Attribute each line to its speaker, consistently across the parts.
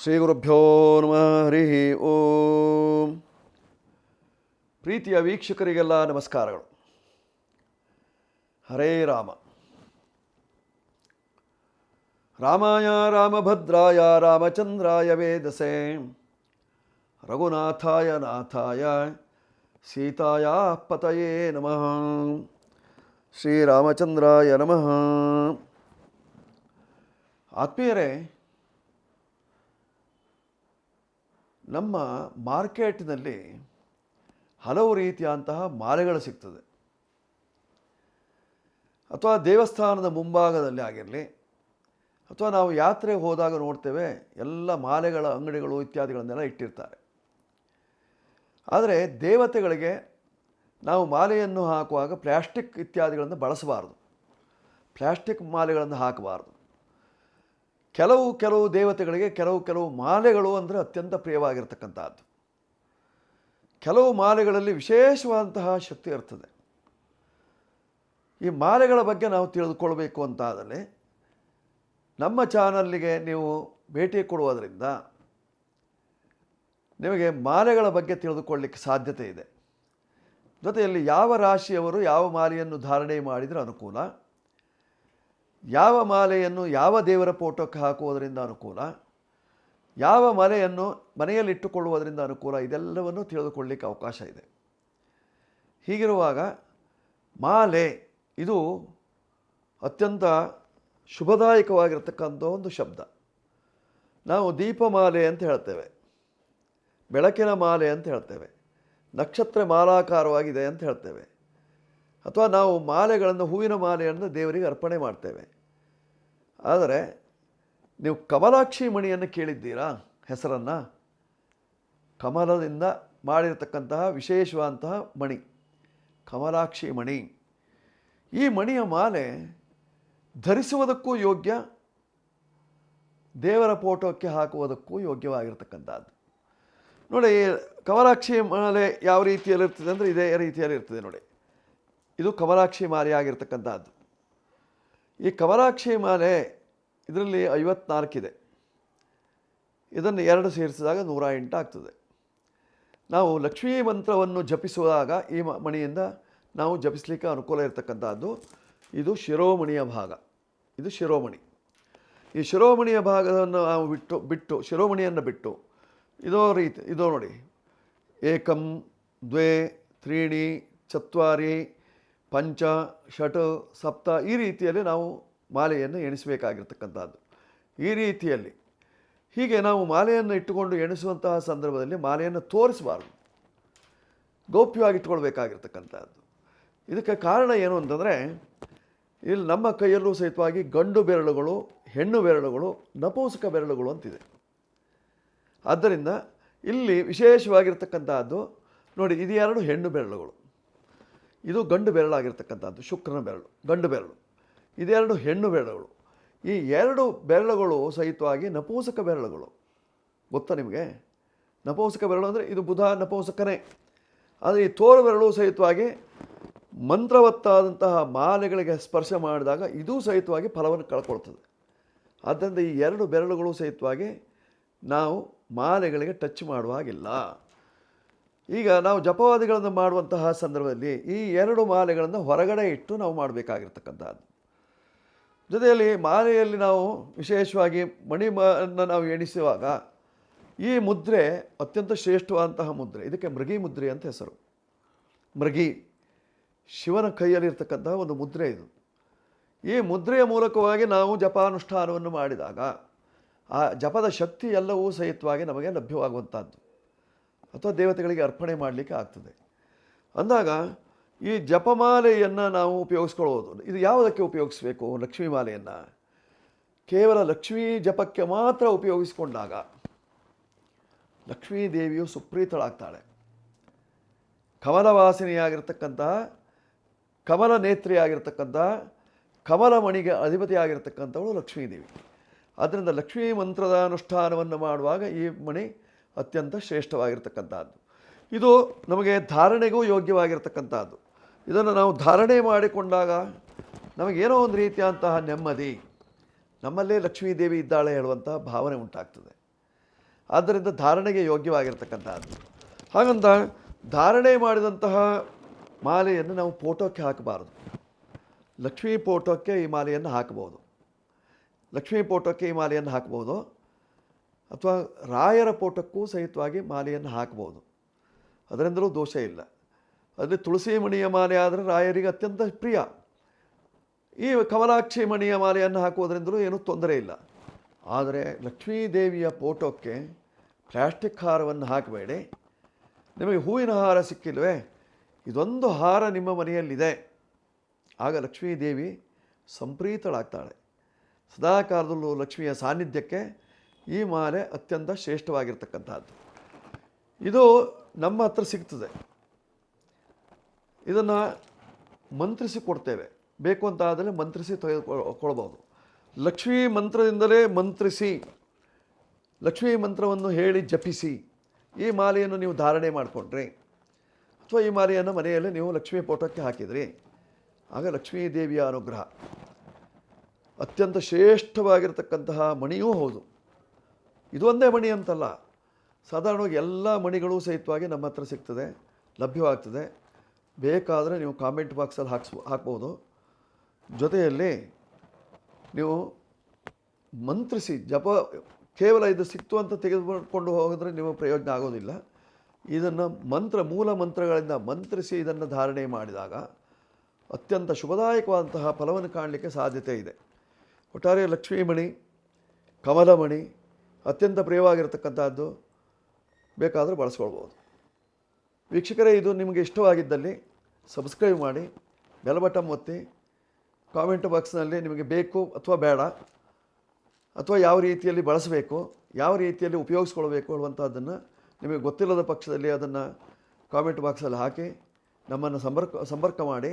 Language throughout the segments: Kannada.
Speaker 1: ಶ್ರೀ ಗುರುಭ್ಯೋ ನಮಃ ಹರಿ ಓಂ. ಪ್ರೀತಿಯ ವೀಕ್ಷಕರಿಗೆಲ್ಲ ನಮಸ್ಕಾರಗಳು. ಹರೇ ರಾಮ. ರಾಮಾಯ ರಾಮಭದ್ರಾಯ ರಾಮಚಂದ್ರಾಯ ವೇದಸೆ. ರಘುನಾಥಾಯ ನಾಥಾಯ ಸೀತಾಯ ಪತಯೇ ನಮಃ. ಶ್ರೀರಾಮಚಂದ್ರಾಯ ನಮಃ. ಆತ್ಮೀಯರೇ ನಮ್ಮ ಮಾರ್ಕೆಟ್ನಲ್ಲಿ ಹಲವು ರೀತಿಯಂತಹ ಮಾಲೆಗಳು ಸಿಗ್ತದೆ. ಅಥವಾ ದೇವಸ್ಥಾನದ ಮುಂಭಾಗದಲ್ಲಿ ಆಗಿರಲಿ, ಅಥವಾ ನಾವು ಯಾತ್ರೆ ಹೋದಾಗ ನೋಡ್ತೇವೆ, ಎಲ್ಲ ಮಾಲೆಗಳ ಅಂಗಡಿಗಳು ಇತ್ಯಾದಿಗಳನ್ನೆಲ್ಲ ಇಟ್ಟಿರ್ತಾರೆ. ಆದರೆ ದೇವತೆಗಳಿಗೆ ನಾವು ಮಾಲೆಯನ್ನು ಹಾಕುವಾಗ ಪ್ಲ್ಯಾಸ್ಟಿಕ್ ಇತ್ಯಾದಿಗಳನ್ನು ಬಳಸಬಾರ್ದು. ಪ್ಲ್ಯಾಸ್ಟಿಕ್ ಮಾಲೆಗಳನ್ನು ಹಾಕಬಾರ್ದು. ಕೆಲವು ಕೆಲವು ದೇವತೆಗಳಿಗೆ ಕೆಲವು ಕೆಲವು ಮಾಲೆಗಳು ಅಂದರೆ ಅತ್ಯಂತ ಪ್ರಿಯವಾಗಿರ್ತಕ್ಕಂಥದ್ದು. ಕೆಲವು ಮಾಲೆಗಳಲ್ಲಿ ವಿಶೇಷವಾದಂತಹ ಶಕ್ತಿ ಇರ್ತದೆ. ಈ ಮಾಲೆಗಳ ಬಗ್ಗೆ ನಾವು ತಿಳಿದುಕೊಳ್ಬೇಕು ಅಂತಾದರೆ, ನಮ್ಮ ಚಾನಲ್ಲಿಗೆ ನೀವು ಭೇಟಿ ಕೊಡುವುದರಿಂದ ನಿಮಗೆ ಮಾಲೆಗಳ ಬಗ್ಗೆ ತಿಳಿದುಕೊಳ್ಳಿಕ್ಕೆ ಸಾಧ್ಯತೆ ಇದೆ. ಜೊತೆಯಲ್ಲಿ ಯಾವ ರಾಶಿಯವರು ಯಾವ ಮಾಲೆಯನ್ನು ಧಾರಣೆ ಮಾಡಿದರೆ ಅನುಕೂಲ? ಯಾವ ಮಾಲೆಯನ್ನು ಯಾವ ದೇವರ ಫೋಟೋಕ್ಕೆ ಹಾಕುವುದರಿಂದ ಅನುಕೂಲ? ಯಾವ ಮಲೆಯನ್ನು ಮನೆಯಲ್ಲಿಟ್ಟುಕೊಳ್ಳುವುದರಿಂದ ಅನುಕೂಲ? ಇದೆಲ್ಲವನ್ನು ತಿಳಿದುಕೊಳ್ಳಲಿಕ್ಕೆ ಅವಕಾಶ ಇದೆ. ಹೀಗಿರುವಾಗ ಮಾಲೆ ಇದು ಅತ್ಯಂತ ಶುಭದಾಯಕವಾಗಿರತಕ್ಕಂಥ ಒಂದು ಶಬ್ದ. ನಾವು ದೀಪಮಾಲೆ ಅಂತ ಹೇಳ್ತೇವೆ. ಬೆಳಕಿನ ಮಾಲೆ ಅಂತ ಹೇಳ್ತೇವೆ. ನಕ್ಷತ್ರ ಮಾಲಾಕಾರವಾಗಿದೆ ಅಂತ ಹೇಳ್ತೇವೆ. ಅಥವಾ ನಾವು ಮಾಲೆಗಳನ್ನು, ಹೂವಿನ ಮಾಲೆಯನ್ನು ದೇವರಿಗೆ ಅರ್ಪಣೆ ಮಾಡ್ತೇವೆ. ಆದರೆ ನೀವು ಕಮಲಾಕ್ಷಿ ಮಣಿಯನ್ನು ಕೇಳಿದ್ದೀರಾ? ಹೆಸರನ್ನು? ಕಮಲದಿಂದ ಮಾಡಿರತಕ್ಕಂತಹ ವಿಶೇಷವಾದಂತಹ ಮಣಿ, ಕಮಲಾಕ್ಷಿ ಮಣಿ. ಈ ಮಣಿಯ ಮಾಲೆ ಧರಿಸುವುದಕ್ಕೂ ಯೋಗ್ಯ, ದೇವರ ಫೋಟೋಕ್ಕೆ ಹಾಕುವುದಕ್ಕೂ ಯೋಗ್ಯವಾಗಿರ್ತಕ್ಕಂಥದ್ದು. ನೋಡಿ ಕಮಲಾಕ್ಷಿ ಮಾಲೆ ಯಾವ ರೀತಿಯಲ್ಲಿ ಇರ್ತದೆ ಅಂದರೆ ಇದೇ ರೀತಿಯಲ್ಲಿ ಇರ್ತದೆ ನೋಡಿ. ಇದು ಕಮಲಾಕ್ಷಿ ಮಾಲೆ ಆಗಿರ್ತಕ್ಕಂಥದ್ದು ಈ ಕಮಲಾಕ್ಷಿ ಮಾಲೆ ಇದರಲ್ಲಿ ಐವತ್ನಾಲ್ಕಿದೆ. ಇದನ್ನು ಎರಡು ಸೇರಿಸಿದಾಗ ನೂರ ಎಂಟು ಆಗ್ತದೆ. ನಾವು ಲಕ್ಷ್ಮೀ ಮಂತ್ರವನ್ನು ಜಪಿಸುವಾಗ ಈ ಮಣಿಯಿಂದ ನಾವು ಜಪಿಸಲಿಕ್ಕೆ ಅನುಕೂಲ ಇರತಕ್ಕಂಥದ್ದು ಇದು ಶಿರೋಮಣಿಯ ಭಾಗ. ಇದು ಶಿರೋಮಣಿ. ಈ ಶಿರೋಮಣಿಯ ಭಾಗವನ್ನು ನಾವು ಬಿಟ್ಟು ಬಿಟ್ಟು, ಶಿರೋಮಣಿಯನ್ನು ಬಿಟ್ಟು, ಇದೋ ರೀತಿ, ಇದೋ ನೋಡಿ. ಏಕಂ, ದ್ವೇ, ತ್ರೀಣಿ, ಚತ್ವಾರಿ ಪಂಚ, ಷಟ್, ಸಪ್ತ ಈ ರೀತಿಯಲ್ಲಿ ನಾವು ಮಾಲೆಯನ್ನು ಎಣಿಸಬೇಕಾಗಿರ್ತಕ್ಕಂಥದ್ದು. ಈ ರೀತಿಯಲ್ಲಿ ಹೀಗೆ ನಾವು ಮಾಲೆಯನ್ನು ಇಟ್ಟುಕೊಂಡು ಎಣಿಸುವಂತಹ ಸಂದರ್ಭದಲ್ಲಿ ಮಾಲೆಯನ್ನು ತೋರಿಸಬಾರ್ದು. ಗೌಪ್ಯವಾಗಿ ಇಟ್ಕೊಳ್ಬೇಕಾಗಿರ್ತಕ್ಕಂಥದ್ದು ಇದಕ್ಕೆ ಕಾರಣ ಏನು ಅಂತಂದರೆ, ಇಲ್ಲಿ ನಮ್ಮ ಕೈಯಲ್ಲೂ ಸಹಿತವಾಗಿ ಗಂಡು ಬೆರಳುಗಳು, ಹೆಣ್ಣು ಬೆರಳುಗಳು, ನಪುಂಸಕ ಬೆರಳುಗಳು ಅಂತಿದೆ. ಆದ್ದರಿಂದ ಇಲ್ಲಿ ವಿಶೇಷವಾಗಿರ್ತಕ್ಕಂಥದ್ದು, ನೋಡಿ, ಇದು ಎರಡು ಹೆಣ್ಣು ಬೆರಳುಗಳು. ಇದು ಗಂಡು ಬೆರಳಾಗಿರ್ತಕ್ಕಂಥದ್ದು, ಶುಕ್ರನ ಬೆರಳು, ಗಂಡು ಬೆರಳು. ಇದೆರಡು ಹೆಣ್ಣು ಬೆರಳುಗಳು. ಈ ಎರಡು ಬೆರಳುಗಳು ಸಹಿತವಾಗಿ ನಪೋಸಕ ಬೆರಳುಗಳು. ಗೊತ್ತಾ ನಿಮಗೆ? ನಪೋಸಕ ಬೆರಳು ಅಂದರೆ ಇದು ಬುಧ ನಪೋಸಕನೇ. ಆದರೆ ಈ ತೋರು ಬೆರಳು ಸಹಿತವಾಗಿ ಮಂತ್ರವತ್ತಾದಂತಹ ಮಾಲೆಗಳಿಗೆ ಸ್ಪರ್ಶ ಮಾಡಿದಾಗ ಇದೂ ಸಹಿತವಾಗಿ ಫಲವನ್ನು ಕಳ್ಕೊಳ್ತದೆ. ಆದ್ದರಿಂದ ಈ ಎರಡು ಬೆರಳುಗಳು ಸಹಿತವಾಗಿ ನಾವು ಮಾಲೆಗಳಿಗೆ ಟಚ್ ಮಾಡುವ ಹಾಗಿಲ್ಲ. ಈಗ ನಾವು ಜಪವಾದಿಗಳನ್ನು ಮಾಡುವಂತಹ ಸಂದರ್ಭದಲ್ಲಿ ಈ ಎರಡು ಮಾಲೆಗಳನ್ನು ಹೊರಗಡೆ ಇಟ್ಟು ನಾವು ಮಾಡಬೇಕಾಗಿರ್ತಕ್ಕಂಥದ್ದು. ಜೊತೆಯಲ್ಲಿ ಮಾಲೆಯಲ್ಲಿ ನಾವು ವಿಶೇಷವಾಗಿ ಮಣಿಮನ್ನು ನಾವು ಎಣಿಸುವಾಗ ಈ ಮುದ್ರೆ ಅತ್ಯಂತ ಶ್ರೇಷ್ಠವಾದಂತಹ ಮುದ್ರೆ. ಇದಕ್ಕೆ ಮೃಗಿ ಮುದ್ರೆ ಅಂತ ಹೆಸರು. ಮೃಗಿ, ಶಿವನ ಕೈಯಲ್ಲಿರ್ತಕ್ಕಂತಹ ಒಂದು ಮುದ್ರೆ ಇದು. ಈ ಮುದ್ರೆಯ ಮೂಲಕವಾಗಿ ನಾವು ಜಪಾನುಷ್ಠಾನವನ್ನು ಮಾಡಿದಾಗ ಆ ಜಪದ ಶಕ್ತಿ ಎಲ್ಲವೂ ಸಹಿತವಾಗಿ ನಮಗೆ ಲಭ್ಯವಾಗುವಂಥದ್ದು. ಅಥವಾ ದೇವತೆಗಳಿಗೆ ಅರ್ಪಣೆ ಮಾಡಲಿಕ್ಕೆ ಆಗ್ತದೆ. ಅಂದಾಗ ಈ ಜಪಮಾಲೆಯನ್ನು ನಾವು ಉಪಯೋಗಿಸ್ಕೊಳ್ಳೋದು ಇದು ಯಾವುದಕ್ಕೆ ಉಪಯೋಗಿಸಬೇಕು? ಲಕ್ಷ್ಮೀ ಮಾಲೆಯನ್ನು? ಕೇವಲ ಲಕ್ಷ್ಮೀ ಜಪಕ್ಕೆ ಮಾತ್ರ ಉಪಯೋಗಿಸಿಕೊಂಡಾಗ ಲಕ್ಷ್ಮೀ ದೇವಿಯು ಸುಪ್ರೀತಳಾಗ್ತಾಳೆ. ಕಮಲವಾಸಿನಿಯಾಗಿರ್ತಕ್ಕಂತಹ ಕಮಲ ನೇತ್ರಿಯಾಗಿರ್ತಕ್ಕಂತಹ ಕಮಲಮಣಿಗೆ ಅಧಿಪತಿಯಾಗಿರ್ತಕ್ಕಂಥವಳು ಲಕ್ಷ್ಮೀದೇವಿ ಆದ್ದರಿಂದ ಲಕ್ಷ್ಮೀ ಮಂತ್ರದ ಅನುಷ್ಠಾನವನ್ನು ಮಾಡುವಾಗ ಈ ಮಣಿ ಅತ್ಯಂತ ಶ್ರೇಷ್ಠವಾಗಿರ್ತಕ್ಕಂಥದ್ದು ಇದು ನಮಗೆ ಧಾರಣೆಗೂ ಯೋಗ್ಯವಾಗಿರ್ತಕ್ಕಂಥದ್ದು ಇದನ್ನು ನಾವು ಧಾರಣೆ ಮಾಡಿಕೊಂಡಾಗ ನಮಗೇನೋ ಒಂದು ರೀತಿಯಾದಂತಹ ನೆಮ್ಮದಿ, ನಮ್ಮಲ್ಲೇ ಲಕ್ಷ್ಮೀ ದೇವಿ ಇದ್ದಾಳೆ ಹೇಳುವಂತಹ ಭಾವನೆ ಉಂಟಾಗ್ತದೆ. ಆದ್ದರಿಂದ ಧಾರಣೆಗೆ ಯೋಗ್ಯವಾಗಿರ್ತಕ್ಕಂಥದ್ದು ಹಾಗಂತ ಧಾರಣೆ ಮಾಡಿದಂತಹ ಮಾಲೆಯನ್ನು ನಾವು ಫೋಟೋಕ್ಕೆ ಹಾಕಬಾರದು. ಲಕ್ಷ್ಮೀ ಫೋಟೋಕ್ಕೆ ಈ ಮಾಲೆಯನ್ನು ಹಾಕಬಹುದು. ಲಕ್ಷ್ಮೀ ಫೋಟೋಕ್ಕೆ ಈ ಮಾಲೆಯನ್ನು ಹಾಕ್ಬೋದು ಅಥವಾ ರಾಯರ ಪೋಟಕ್ಕೂ ಸಹಿತವಾಗಿ ಮಾಲೆಯನ್ನು ಹಾಕ್ಬೋದು. ಅದರಿಂದಲೂ ದೋಷ ಇಲ್ಲ. ಅದೇ ತುಳಸಿ ಮಣಿಯ ಮಾಲೆ ಆದರೆ ರಾಯರಿಗೆ ಅತ್ಯಂತ ಪ್ರಿಯ. ಈ ಕಮಲಾಕ್ಷಿ ಮಣಿಯ ಮಾಲೆಯನ್ನು ಹಾಕುವುದರಿಂದಲೂ ಏನೂ ತೊಂದರೆ ಇಲ್ಲ. ಆದರೆ ಲಕ್ಷ್ಮೀ ದೇವಿಯ ಫೋಟೋಕ್ಕೆ ಪ್ಲಾಸ್ಟಿಕ್ ಹಾರವನ್ನು ಹಾಕಬೇಡಿ. ನಿಮಗೆ ಹೂವಿನ ಹಾರ ಸಿಕ್ಕಿಲ್ವೇ? ಇದೊಂದು ಹಾರ ನಿಮ್ಮ ಮನೆಯಲ್ಲಿದೆ. ಆಗ ಲಕ್ಷ್ಮೀದೇವಿ ಸಂಪ್ರೀತಳಾಗ್ತಾಳೆ. ಸದಾಕಾಲದಲ್ಲೂ ಲಕ್ಷ್ಮಿಯ ಸಾನ್ನಿಧ್ಯಕ್ಕೆ ಈ ಮಾಲೆ ಅತ್ಯಂತ ಶ್ರೇಷ್ಠವಾಗಿರ್ತಕ್ಕಂಥದ್ದು ಇದು ನಮ್ಮ ಹತ್ರ ಸಿಗ್ತದೆ. ಇದನ್ನು ಮಂತ್ರಿಸಿ ಕೊಡ್ತೇವೆ. ಬೇಕು ಅಂತ ಆದರೆ ಮಂತ್ರಿಸಿ ತೆಗೆದುಕೊಳ್ಬೋದು ಲಕ್ಷ್ಮೀ ಮಂತ್ರದಿಂದಲೇ ಮಂತ್ರಿಸಿ, ಲಕ್ಷ್ಮೀ ಮಂತ್ರವನ್ನು ಹೇಳಿ ಜಪಿಸಿ, ಈ ಮಾಲೆಯನ್ನು ನೀವು ಧಾರಣೆ ಮಾಡಿಕೊಂಡ್ರಿ. ಅಥವಾ ಈ ಮಾಲೆಯನ್ನು ಮನೆಯಲ್ಲಿ ನೀವು ಲಕ್ಷ್ಮೀ ಫೋಟೋಕ್ಕೆ ಹಾಕಿದ್ರಿ. ಆಗ ಲಕ್ಷ್ಮೀ ದೇವಿಯ ಅನುಗ್ರಹ. ಅತ್ಯಂತ ಶ್ರೇಷ್ಠವಾಗಿರತಕ್ಕಂತಹ ಮಣಿಯೂ ಹೌದು. ಇದು ಒಂದೇ ಮಣಿ ಅಂತಲ್ಲ. ಸಾಧಾರಣವಾಗಿ ಎಲ್ಲ ಮಣಿಗಳು ಸಹಿತವಾಗಿ ನಮ್ಮ ಹತ್ರ ಸಿಗ್ತದೆ, ಲಭ್ಯವಾಗ್ತದೆ. ಬೇಕಾದರೆ ನೀವು ಕಾಮೆಂಟ್ ಬಾಕ್ಸಲ್ಲಿ ಹಾಕ್ಸ್, ಹಾಕ್ಬೋದು. ಜೊತೆಯಲ್ಲಿ ನೀವು ಮಂತ್ರಿಸಿ, ಜಪ, ಕೇವಲ ಇದು ಸಿಕ್ತು ಅಂತ ತೆಗೆದುಕೊಂಡು ಹೋಗಿದ್ರೆ ನೀವು ಪ್ರಯೋಜನ ಆಗೋದಿಲ್ಲ. ಇದನ್ನು ಮಂತ್ರ, ಮೂಲ ಮಂತ್ರಗಳಿಂದ ಮಂತ್ರಿಸಿ ಇದನ್ನು ಧಾರಣೆ ಮಾಡಿದಾಗ ಅತ್ಯಂತ ಶುಭದಾಯಕವಾದಂತಹ ಫಲವನ್ನು ಕಾಣಲಿಕ್ಕೆ ಸಾಧ್ಯತೆ ಇದೆ. ಒಟ್ಟಾರೆ ಲಕ್ಷ್ಮೀಮಣಿ, ಕಮಲಮಣಿ ಅತ್ಯಂತ ಪ್ರಿಯವಾಗಿರತಕ್ಕಂಥದ್ದು ಬೇಕಾದರೂ ಬಳಸ್ಕೊಳ್ಬೋದು. ವೀಕ್ಷಕರೇ, ಇದು ನಿಮಗೆ ಇಷ್ಟವಾಗಿದ್ದಲ್ಲಿ ಸಬ್ಸ್ಕ್ರೈಬ್ ಮಾಡಿ ಬೆಲ್ ಬಟನ್ ಒತ್ತಿ ಕಾಮೆಂಟ್ ಬಾಕ್ಸ್ನಲ್ಲಿ ನಿಮಗೆ ಬೇಕು ಅಥವಾ ಬೇಡ, ಅಥವಾ ಯಾವ ರೀತಿಯಲ್ಲಿ ಬಳಸಬೇಕು, ಯಾವ ರೀತಿಯಲ್ಲಿ ಉಪಯೋಗಿಸ್ಕೊಳ್ಬೇಕು ಅನ್ನುವಂಥದ್ದನ್ನು ನಿಮಗೆ ಗೊತ್ತಿಲ್ಲದ ಪಕ್ಷದಲ್ಲಿ ಅದನ್ನು ಕಾಮೆಂಟ್ ಬಾಕ್ಸಲ್ಲಿ ಹಾಕಿ, ನಮ್ಮನ್ನು ಸಂಪರ್ಕ ಸಂಪರ್ಕ ಮಾಡಿ.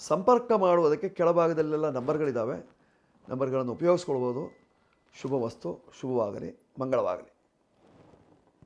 Speaker 1: ಸಂಪರ್ಕ ಮಾಡುವುದಕ್ಕೆ ಕೆಳಭಾಗದಲ್ಲೆಲ್ಲ ನಂಬರ್ಗಳಿದ್ದಾವೆ ನಂಬರ್ಗಳನ್ನು ಉಪಯೋಗಿಸ್ಕೊಳ್ಬೋದು. ಶುಭ ವಸ್ತು ಶುಭವಾಗಲಿ ಮಂಗಳವಾಗಲಿ.